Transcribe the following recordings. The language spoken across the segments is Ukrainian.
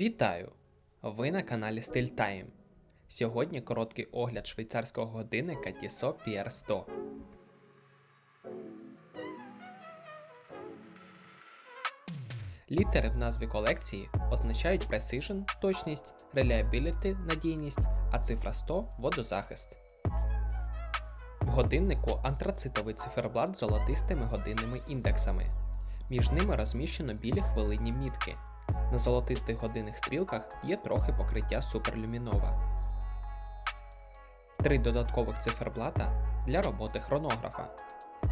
Вітаю! Ви на каналі Style Time. Сьогодні короткий огляд швейцарського годинника Tissot PR100. Літери в назві колекції означають Precision – точність, Reliability – надійність, а цифра 100 водозахист. В годиннику антрацитовий циферблат з золотистими годинними індексами. Між ними розміщено білі хвилинні мітки. На золотистих годинних стрілках є трохи покриття суперлюмінова. Три додаткових циферблата для роботи хронографа.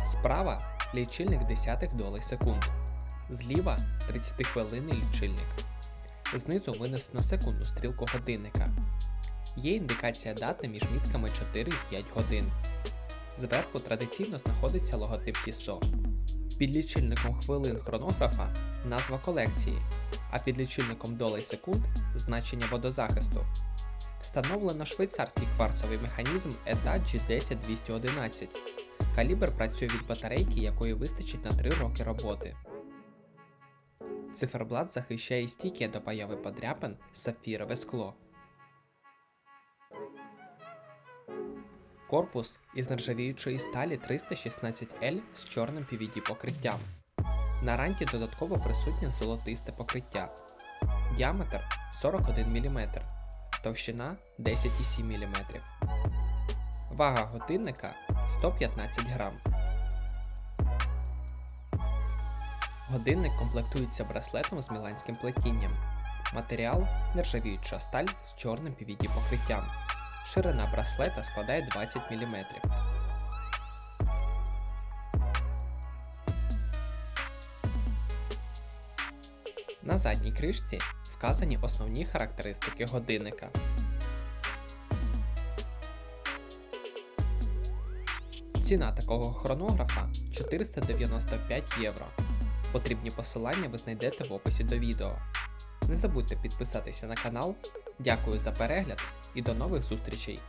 Справа лічильник десятих долей секунд. Зліва 30 хвилинний лічильник. Знизу винесено секундну стрілку годинника. Є індикація дати між мітками 4 і 5 годин. Зверху традиційно знаходиться логотип Tissot. Під лічильником хвилин хронографа назва колекції, а під лічильником долей секунд значення водозахисту. Встановлено швейцарський кварцовий механізм ETA G10211. Калібр працює від батарейки, якої вистачить на 3 роки роботи. Циферблат захищає стійке до появи подряпин сапфірове скло. Корпус із нержавіючої сталі 316L з чорним PVD покриттям. На ранті додатково присутнє золотисте покриття. Діаметр 41 мм, товщина 10,7 мм. Вага годинника 115 грам. Годинник комплектується браслетом з міланським плетінням. Матеріал нержавіюча сталь з чорним PVD покриттям. Ширина браслета складає 20 мм. На задній кришці вказані основні характеристики годинника. Ціна такого хронографа 495 євро. Потрібні посилання ви знайдете в описі до відео. Не забудьте підписатися на канал. Дякую за перегляд і до нових зустрічей!